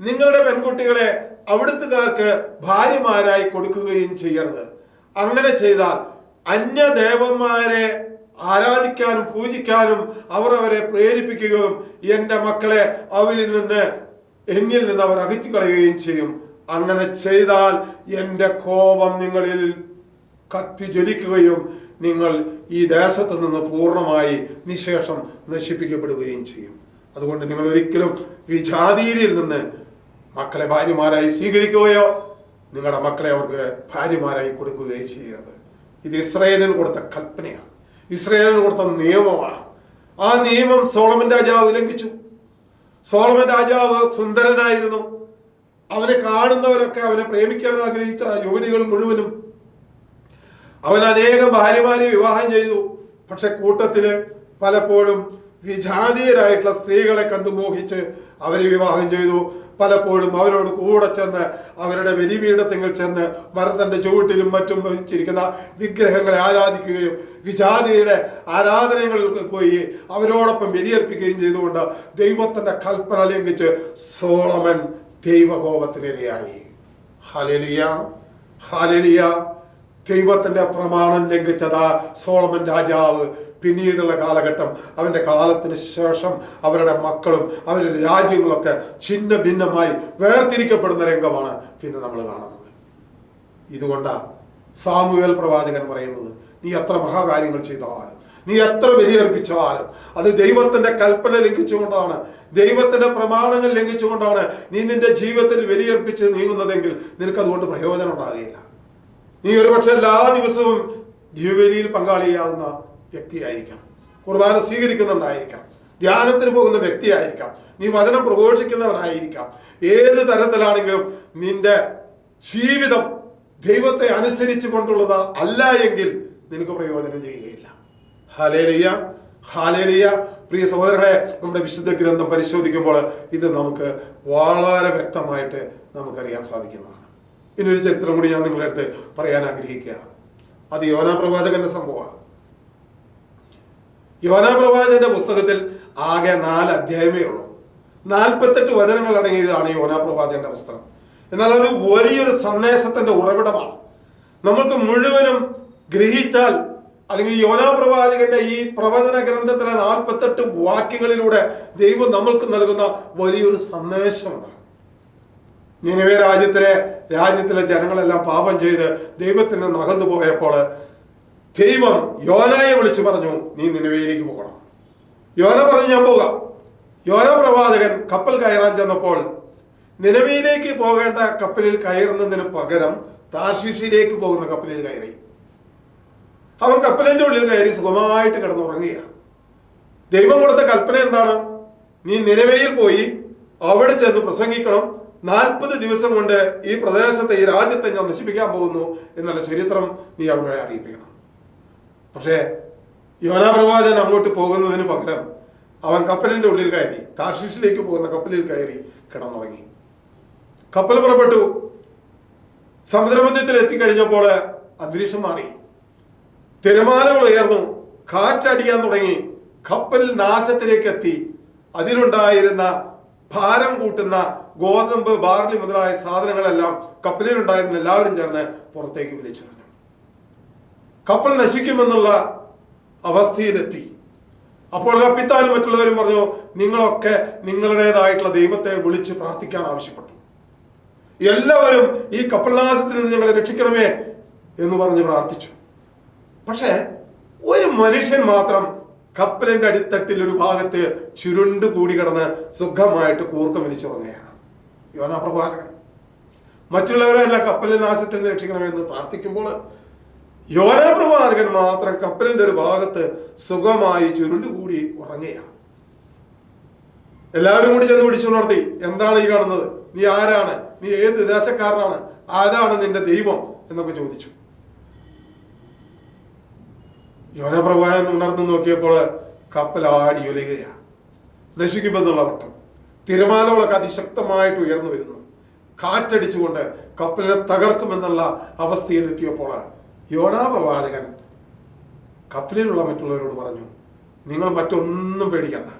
നിങ്ങളുടെ പെൺകുട്ടികളെ അവിടുത്തുകാർക്ക് ഭാര്യമാരായി കൊടുക്കുകയും ചെയ്യരുത്. അങ്ങനെ ചെയ്താൽ അന്യദേവന്മാരെ ആരാധിക്കാനും പൂജിക്കാനും അവർ അവരെ പ്രേരിപ്പിക്കുകയും എന്റെ മക്കളെ അവരിൽ നിന്ന് എന്നിൽ നിന്ന് അവർ അകറ്റിക്കളയുകയും ചെയ്യും. അങ്ങനെ ചെയ്താൽ എന്റെ കോപം നിങ്ങളിൽ കത്തി ജ്വലിക്കുകയും നിങ്ങൾ ഈ ദേശത്ത് നിന്ന് പൂർണമായി നിശേഷം നശിപ്പിക്കപ്പെടുകയും ചെയ്യും. അതുകൊണ്ട് നിങ്ങൾ ഒരിക്കലും വിജാതിയിൽ നിന്ന് മക്കളെ ഭാര്യമാരായി സ്വീകരിക്കുകയോ നിങ്ങളുടെ മക്കളെ അവർക്ക് ഭാര്യമാരായി കൊടുക്കുകയോ ചെയ്യരുത്. ഇത് ഇസ്രയേലിന് കൊടുത്ത കൽപ്പനയാണ്. ഇസ്രയേലിന് കൊടുത്ത നിയമമാണ്. ആ നിയമം സോളമൻ രാജാവ് ലംഘിച്ചു. സോളമൻ രാജാവ് സുന്ദരനായിരുന്നു. അവനെ കാണുന്നവരൊക്കെ അവനെ പ്രേമിക്കാൻ ആഗ്രഹിച്ച യുവതികൾ മുഴുവനും അവൻ അനേകം ഭാര്യമാരെ വിവാഹം ചെയ്തു. പക്ഷെ കൂട്ടത്തിൽ പലപ്പോഴും വിജാതീയരായിട്ടുള്ള സ്ത്രീകളെ കണ്ടു മോഹിച്ച് അവരെ വിവാഹം ചെയ്തു. പലപ്പോഴും അവരോട് കൂടെ ചെന്ന് അവരുടെ ബലിപീഠത്തിങ്കിൽ ചെന്ന് മരത്തിന്റെ ചുവട്ടിലും മറ്റും വെച്ചിരിക്കുന്ന വിഗ്രഹങ്ങളെ ആരാധിക്കുകയും വിജാതിയുടെ ആരാധനകളിൽ പോയി അവരോടൊപ്പം ബലിയർപ്പിക്കുകയും ചെയ്തുകൊണ്ട് ദൈവത്തിന്റെ കൽപ്പന ലംഘിച്ച് സോളമൻ ദൈവകോപത്തിനിരയായി. ഹാലേലിയ ഹാലേലിയ ദൈവത്തിന്റെ പ്രമാണം ലംഘിച്ചതാ സോളമൻ രാജാവ് പിന്നീടുള്ള കാലഘട്ടം. അവന്റെ കാലത്തിന് ശേഷം അവരുടെ മക്കളും അവരുടെ രാജ്യങ്ങളൊക്കെ ഛിന്ന ഭിന്നമായി വേർതിരിക്കപ്പെടുന്ന രംഗമാണ് പിന്നെ നമ്മൾ കാണുന്നത്. ഇതുകൊണ്ടാണ് സാമുവേൽ പ്രവാചകൻ പറയുന്നത് നീ എത്ര മഹാകാര്യങ്ങൾ ചെയ്താലും നീ എത്ര ബലിയർപ്പിച്ചാലും അത് ദൈവത്തിന്റെ കൽപ്പന ലംഘിച്ചുകൊണ്ടാണ് ദൈവത്തിന്റെ പ്രമാണങ്ങൾ ലംഘിച്ചുകൊണ്ടാണ് നീ നിന്റെ ജീവിതത്തിൽ വിലയർപ്പിച്ച് നീങ്ങുന്നതെങ്കിൽ നിനക്ക് അതുകൊണ്ട് പ്രയോജനം ഉണ്ടാകുകയില്ല. നീ ഒരുപക്ഷെ എല്ലാ ദിവസവും ജീവവേലിയിൽ പങ്കാളിയാകുന്ന വ്യക്തിയായിരിക്കാം. കുർബാന സ്വീകരിക്കുന്നുണ്ടായിരിക്കാം ധ്യാനത്തിന് പോകുന്ന വ്യക്തിയായിരിക്കാം. നീ വചനം പ്രഘോഷിക്കുന്നവനായിരിക്കാം. ഏത് തരത്തിലാണെങ്കിലും നിന്റെ ജീവിതം ദൈവത്തെ അനുസരിച്ചു കൊണ്ടുള്ളത് അല്ല എങ്കിൽ നിനക്ക് പ്രയോജനം ചെയ്യുകയില്ല. ഹാലേലിയ ഹാലേലിയ പ്രിയ സഹോദരങ്ങളെ നമ്മുടെ വിശുദ്ധ ഗ്രന്ഥം പരിശോധിക്കുമ്പോൾ ഇത് നമുക്ക് വളരെ വ്യക്തമായിട്ട് നമുക്കറിയാൻ സാധിക്കുന്നതാണ്. ഇനിയൊരു ചരിത്രം കൂടി ഞാൻ നിങ്ങളുടെ അടുത്ത് പറയാൻ ആഗ്രഹിക്കുകയാണ്. അത് യോനാ പ്രവാചകന്റെ സംഭവമാണ്. യോനാ പ്രവാചകന്റെ പുസ്തകത്തിൽ ആകെ നാല് അധ്യായമേ ഉള്ളൂ. നാൽപ്പത്തെട്ട് വചനങ്ങൾ അടങ്ങിയതാണ് യോനാ പ്രവാചകന്റെ പുസ്തകം. എന്നാൽ അത് വലിയൊരു സന്ദേശത്തിന്റെ ഉറവിടമാണ്. നമ്മൾക്ക് മുഴുവനും ഗ്രഹിച്ചാൽ അല്ലെങ്കിൽ യോനാ പ്രവാചകന്റെ ഈ പ്രവചന ഗ്രന്ഥത്തിലെ നാൽപ്പത്തെട്ട് വാക്യങ്ങളിലൂടെ ദൈവം നമ്മൾക്ക് നൽകുന്ന വലിയൊരു സന്ദേശമാണ്. നിലവേ രാജ്യത്തിലെ രാജ്യത്തിലെ ജനങ്ങളെല്ലാം പാപം ചെയ്ത് ദൈവത്തിൽ നിന്ന് അകന്നു പോയപ്പോൾ ദൈവം യോനായെ വിളിച്ചു പറഞ്ഞു നീ നിലവയിലേക്ക് പോകണം. യോന പറഞ്ഞു ഞാൻ പോകാം. യോന പ്രവാചകൻ കപ്പൽ കയറാൻ ചെന്നപ്പോൾ നിലവിയിലേക്ക് പോകേണ്ട കപ്പലിൽ കയറുന്നതിന് പകരം താർഷിഷിയിലേക്ക് പോകുന്ന കപ്പലിൽ കയറി. അവൻ കപ്പലിന്റെ ഉള്ളിൽ കയറി സുഖമായിട്ട് കിടന്നുറങ്ങുകയാണ്. ദൈവം കൊടുത്ത കൽപ്പന എന്താണ്? നീ നിലവയിൽ പോയി അവിടെ ചെന്ന് പ്രസംഗിക്കണം. നാൽപ്പത് ദിവസം കൊണ്ട് ഈ പ്രദേശത്തെ ഈ രാജ്യത്തെ ഞാൻ നശിപ്പിക്കാൻ പോകുന്നു എന്നുള്ള ചരിത്രം നീ അവരെ അറിയിപ്പിക്കണം. പക്ഷേ യോനാ പ്രവാചകൻ അങ്ങോട്ട് പോകുന്നതിന് പകരം അവൻ കപ്പലിന്റെ ഉള്ളിൽ കയറി താർഷിഷിലേക്ക് പോകുന്ന കപ്പലിൽ കയറി കിടന്നുറങ്ങി. കപ്പൽ പുറപ്പെട്ടു. സമുദ്രമധ്യത്തിൽ എത്തിക്കഴിഞ്ഞപ്പോൾ അന്തരീക്ഷം മാറി. തിരമാലകൾ ഉയർന്നു കാറ്റടിയാൻ തുടങ്ങി. കപ്പൽ നാശത്തിലേക്ക് എത്തി അതിലുണ്ടായിരുന്ന ഭാരം കൂട്ടുന്ന ഗോതമ്പ് ബാർലി മുതലായ സാധനങ്ങളെല്ലാം കപ്പലിലുണ്ടായിരുന്ന എല്ലാവരും ചേർന്ന് പുറത്തേക്ക് വിളിച്ചെറിഞ്ഞു കപ്പൽ നശിക്കുമെന്നുള്ള അവസ്ഥയിലെത്തി. അപ്പോൾ കപ്പിത്താനും മറ്റുള്ളവരും പറഞ്ഞു നിങ്ങളൊക്കെ നിങ്ങളുടേതായിട്ടുള്ള ദൈവത്തെ വിളിച്ച് പ്രാർത്ഥിക്കാൻ ആവശ്യപ്പെട്ടു. എല്ലാവരും ഈ കപ്പൽനാശത്തിൽ നിന്ന് ഞങ്ങളെ രക്ഷിക്കണമേ എന്ന് പറഞ്ഞ് പ്രാർത്ഥിച്ചു. പക്ഷേ ഒരു മനുഷ്യൻ മാത്രം കപ്പലിന്റെ അടിത്തട്ടിൽ ഒരു ഭാഗത്ത് ചുരുണ്ട് കൂടി കിടന്ന് സുഖമായിട്ട് കൂർക്കം വലിച്ചുറങ്ങുകയാണ്. യോന പ്രവാചകൻ മറ്റുള്ളവരെല്ലാം കപ്പലിന്റെ നാശത്തിൽ നിന്ന് രക്ഷിക്കണമെന്ന് പ്രാർത്ഥിക്കുമ്പോൾ യോനാ പ്രവാചകൻ മാത്രം കപ്പലിന്റെ ഒരു ഭാഗത്ത് സുഖമായി ചുരുണ്ട് കൂടി ഉറങ്ങുകയാണ്. എല്ലാവരും കൂടി ചെന്ന് പിടിച്ചുണർത്തി എന്താണ് ഈ കാണുന്നത്? നീ ആരാണ്? നീ ഏത് ദേശക്കാരനാണ് ആരാണ് നിന്റെ ദൈവം? എന്നൊക്കെ ചോദിച്ചു. യോനപ്രവാഹൻ ഉണർന്നു നോക്കിയപ്പോൾ കപ്പൽ ആടി ഒലുകയാണ് നശിക്കുമെന്നുള്ള വട്ടം തിരമാലകളൊക്കെ അതിശക്തമായിട്ട് ഉയർന്നു വരുന്നു. കാറ്റടിച്ചുകൊണ്ട് കപ്പലിനെ തകർക്കുമെന്നുള്ള അവസ്ഥയിൽ എത്തിയപ്പോൾ യോനാപ്രവാചകൻ കപ്പലിലുള്ള മറ്റുള്ളവരോട് പറഞ്ഞു നിങ്ങൾ മറ്റൊന്നും പേടിക്കണ്ട.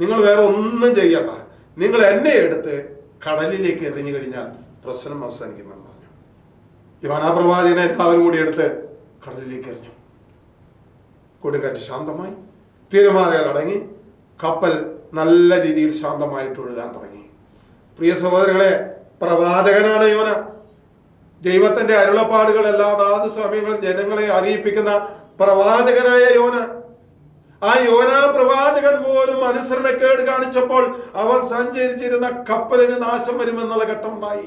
നിങ്ങൾ വേറെ ഒന്നും ചെയ്യണ്ട. നിങ്ങൾ എന്നെ എടുത്ത് കടലിലേക്ക് എറിഞ്ഞു കഴിഞ്ഞാൽ പ്രശ്നം അവസാനിക്കുമെന്ന് പറഞ്ഞു. യോനാ പ്രവാചകനെ എല്ലാവരും കൂടി എടുത്ത് കടലിലേക്ക് എറിഞ്ഞു. കൊടുങ്കാറ്റ് ശാന്തമായി തിരമാലകൾ അടങ്ങി കപ്പൽ നല്ല രീതിയിൽ ശാന്തമായിട്ട് ഒഴുകാൻ തുടങ്ങി. പ്രിയ സഹോദരങ്ങളെ പ്രവാചകനാണ് യോന. ദൈവത്തിന്റെ അരുളപ്പാടുകൾ എല്ലാ നാദ് സമയങ്ങളും ജനങ്ങളെ അറിയിപ്പിക്കുന്ന പ്രവാചകനായ യോന. ആ യോന പ്രവാചകൻ പോലും അനുസരണക്കേട് കാണിച്ചപ്പോൾ അവൻ സഞ്ചരിച്ചിരുന്ന കപ്പലിന് നാശം വരുമെന്നുള്ള ഘട്ടമുണ്ടായി.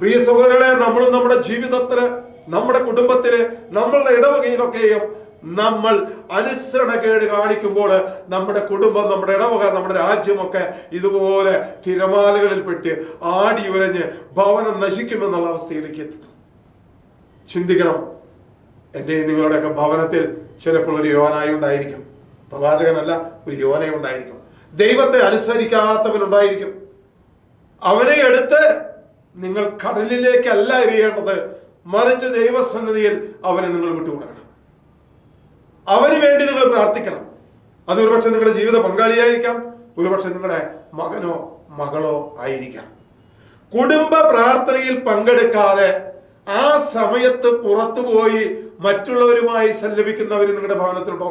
പ്രിയ സഹോദരങ്ങളെ നമ്മളും നമ്മുടെ ജീവിതത്തിൽ നമ്മുടെ കുടുംബത്തിൽ നമ്മളുടെ ഇടവകയിലൊക്കെയും നമ്മൾ അനുസരണക്കേട് കാണിക്കുമ്പോൾ നമ്മുടെ കുടുംബം നമ്മുടെ ഇടവക നമ്മുടെ രാജ്യമൊക്കെ ഇതുപോലെ തിരമാലകളിൽ പെട്ട് ആടി ഉലഞ്ഞ് ഭവനം നശിക്കുമെന്നുള്ള അവസ്ഥയിലേക്ക് എത്തുന്നു ചിന്തിക്കണം. എന്റെയും നിങ്ങളുടെയൊക്കെ ഭവനത്തിൽ ചിലപ്പോൾ ഒരു യോനായി ഉണ്ടായിരിക്കും. പ്രവാചകനല്ല ഒരു യോനയും ഉണ്ടായിരിക്കും. ദൈവത്തെ അനുസരിക്കാത്തവനുണ്ടായിരിക്കും. അവനെ എടുത്ത് നിങ്ങൾ കടലിലേക്കല്ല എറിയേണ്ടത്. മറിച്ച് ദൈവസന്നിധിയിൽ അവനെ നിങ്ങൾ വിട്ടുകൊടുക്കണം. അവന് വേണ്ടി നിങ്ങൾ പ്രാർത്ഥിക്കണം. അത് ഒരുപക്ഷെ നിങ്ങളുടെ ജീവിത പങ്കാളിയായിരിക്കാം ഒരുപക്ഷെ നിങ്ങളുടെ മകനോ മകളോ ആയിരിക്കാം. കുടുംബ പ്രാർത്ഥനയിൽ പങ്കെടുക്കാതെ ആ സമയത്ത് പുറത്തു പോയി മറ്റുള്ളവരുമായി സല്ലപിക്കുന്നവർ നിങ്ങളുടെ ഭവനത്തിലുണ്ടോ?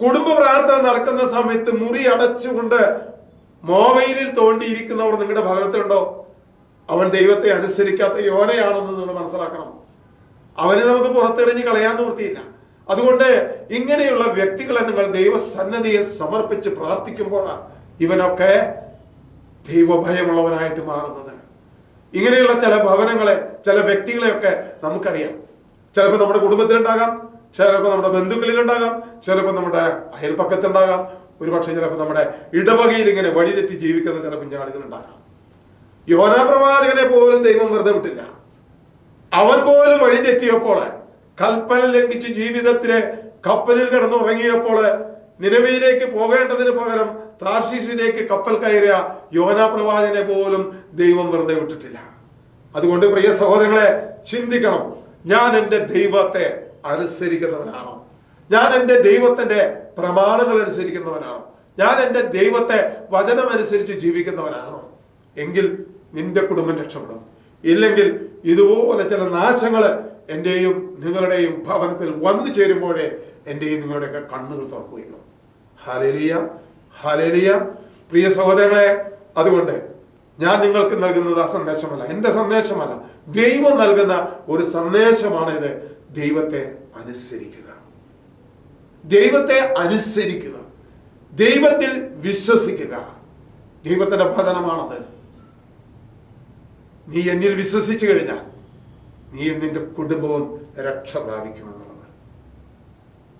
കുടുംബ പ്രാർത്ഥന നടക്കുന്ന സമയത്ത് മുറി അടച്ചുകൊണ്ട് മൊബൈലിൽ തോണ്ടിയിരിക്കുന്നവർ നിങ്ങളുടെ ഭവനത്തിലുണ്ടോ? അവൻ ദൈവത്തെ അനുസരിക്കാത്ത യോനയാണെന്ന് നിങ്ങൾ മനസ്സിലാക്കണം. അവനെ നമുക്ക് പുറത്തെറിഞ്ഞ് കളയാൻ നിവൃത്തിയില്ല. അതുകൊണ്ട് ഇങ്ങനെയുള്ള വ്യക്തികളെ നിങ്ങൾ ദൈവസന്നദ്ധിയിൽ സമർപ്പിച്ച് പ്രാർത്ഥിക്കുമ്പോഴാണ് ഇവനൊക്കെ ദൈവഭയമുള്ളവനായിട്ട് മാറുന്നത്. ഇങ്ങനെയുള്ള ചില ഭവനങ്ങളെ ചില വ്യക്തികളെയൊക്കെ നമുക്കറിയാം. ചിലപ്പോൾ നമ്മുടെ കുടുംബത്തിലുണ്ടാകാം ചിലപ്പോൾ നമ്മുടെ ബന്ധുക്കളിലുണ്ടാകാം ചിലപ്പോൾ നമ്മുടെ അയൽപ്പക്കത്തുണ്ടാകാം ഒരുപക്ഷെ ചിലപ്പോൾ നമ്മുടെ ഇടവകയിൽ ഇങ്ങനെ വഴിതെറ്റി ജീവിക്കുന്ന ചില കുഞ്ഞാളികളുണ്ടാകാം യോനാ പ്രവാചകനെ പോലും ദൈവം വെറുതെ വിട്ടില്ല. അവൻ പോലും വഴിതെറ്റിയപ്പോൾ കൽപ്പന ലംഘിച്ച് ജീവിതത്തിലെ കപ്പലിൽ കിടന്നുറങ്ങിയപ്പോൾ നിലവിലേക്ക് പോകേണ്ടതിന് പകരം താർഷീഷിലേക്ക് കപ്പൽ കയറിയ യോനാ പ്രവാചനെ പോലും ദൈവം വെറുതെ വിട്ടിട്ടില്ല. അതുകൊണ്ട് പ്രിയ സഹോദരങ്ങളെ ചിന്തിക്കണം. ഞാൻ എന്റെ ദൈവത്തെ അനുസരിക്കുന്നവനാണോ? ഞാൻ എന്റെ ദൈവത്തിന്റെ പ്രമാണങ്ങൾ അനുസരിക്കുന്നവനാണോ? ഞാൻ എന്റെ ദൈവത്തെ വചനമനുസരിച്ച് ജീവിക്കുന്നവനാണോ? എങ്കിൽ നിന്റെ കുടുംബം രക്ഷപ്പെടും. ഇല്ലെങ്കിൽ ഇതുപോലെ ചില നാശങ്ങൾ എന്റെയും നിങ്ങളുടെയും ഭവനത്തിൽ വന്നു ചേരുമ്പോഴേ എന്റെയും നിങ്ങളുടെയൊക്കെ കണ്ണുകൾ തുറക്കുകയുള്ളൂ. ഹലലിയ ഹലലിയ പ്രിയ സഹോദരങ്ങളെ അതുകൊണ്ട് ഞാൻ നിങ്ങൾക്ക് നൽകുന്നത് ആ സന്ദേശമല്ല. എന്റെ സന്ദേശമല്ല. ദൈവം നൽകുന്ന ഒരു സന്ദേശമാണ് ഇത്. ദൈവത്തെ അനുസരിക്കുക. ദൈവത്തെ അനുസരിക്കുക. ദൈവത്തിൽ വിശ്വസിക്കുക. ദൈവത്തിന്റെ ഭജനമാണത് നീ എന്നിൽ വിശ്വസിച്ചു കഴിഞ്ഞാൽ നീയും നിന്റെ കുടുംബവും രക്ഷ പ്രാപിക്കുമെന്നുള്ളത്.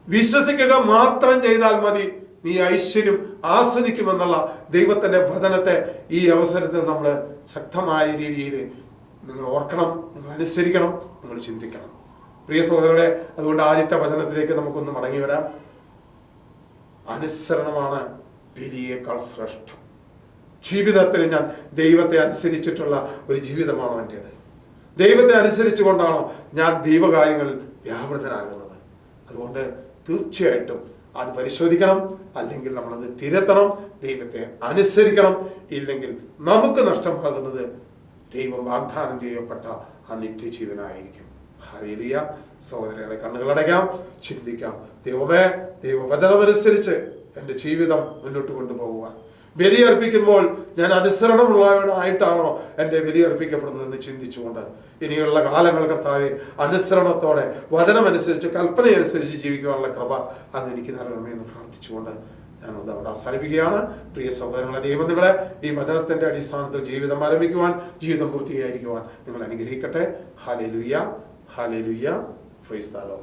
വിശ്വസിക്കുക മാത്രം ചെയ്താൽ മതി. നീ ഐശ്വര്യം ആസ്വദിക്കുമെന്നുള്ള ദൈവത്തിന്റെ വചനത്തെ ഈ അവസരത്തിൽ നമ്മൾ ശക്തമായ രീതിയിൽ നിങ്ങൾ ഓർക്കണം നിങ്ങൾ അനുസരിക്കണം നിങ്ങൾ ചിന്തിക്കണം. പ്രിയ സഹോദരങ്ങളെ അതുകൊണ്ട് ആദ്യത്തെ വചനത്തിലേക്ക് നമുക്കൊന്ന് മടങ്ങി വരാം. അനുസരണമാണ് ബലിയേക്കാൾ ശ്രേഷ്ഠം. ജീവിതത്തിൽ ഞാൻ ദൈവത്തെ അനുസരിച്ചിട്ടുള്ള ഒരു ജീവിതമാണ് എന്റേത് ദൈവത്തെ അനുസരിച്ചു കൊണ്ടാണോ ഞാൻ ദൈവകാര്യങ്ങളിൽ വ്യാപൃതനാകുന്നത്? അതുകൊണ്ട് തീർച്ചയായിട്ടും അത് പരിശോധിക്കണം അല്ലെങ്കിൽ നമ്മളത് തിരത്തണം ദൈവത്തെ അനുസരിക്കണം. ഇല്ലെങ്കിൽ നമുക്ക് നഷ്ടമാകുന്നത് ദൈവം വാഗ്ദാനം ചെയ്യപ്പെട്ട ആ നിത്യജീവനായിരിക്കും. ഹരിയ സഹോദരങ്ങളെ കണ്ണുകളടയ്ക്കാം ചിന്തിക്കാം. ദൈവമേ ദൈവവചനമനുസരിച്ച് എന്റെ ജീവിതം മുന്നോട്ട് കൊണ്ടുപോകുവാൻ ബലിയർപ്പിക്കുമ്പോൾ ഞാൻ അനുസരണമുള്ളവനായിട്ടാണോ എന്റെ ബലിയർപ്പിക്കപ്പെടുന്നതെന്ന് ചിന്തിച്ചുകൊണ്ട് ഇനിയുള്ള കാലങ്ങൾ കർത്താവെ അനുസരണത്തോടെ വചനമനുസരിച്ച് കൽപ്പനയനുസരിച്ച് ജീവിക്കുവാനുള്ള കൃപ അങ്ങ് എനിക്ക് നൽകണമേ എന്ന് പ്രാർത്ഥിച്ചുകൊണ്ട് ഞാൻ ഒന്ന് അവിടെ അവസാനിപ്പിക്കുകയാണ്. പ്രിയ സഹോദരങ്ങളെ ദൈവം നിങ്ങളെ ഈ വചനത്തിന്റെ അടിസ്ഥാനത്തിൽ ജീവിതം ആരംഭിക്കുവാൻ ജീവിതം പൂർത്തിയായിരിക്കുവാൻ നിങ്ങൾ അനുഗ്രഹിക്കട്ടെ. ഹാലേ ലുയ്യ ഹാലേ ലുയ്യ ഫ്രീസ്താലോ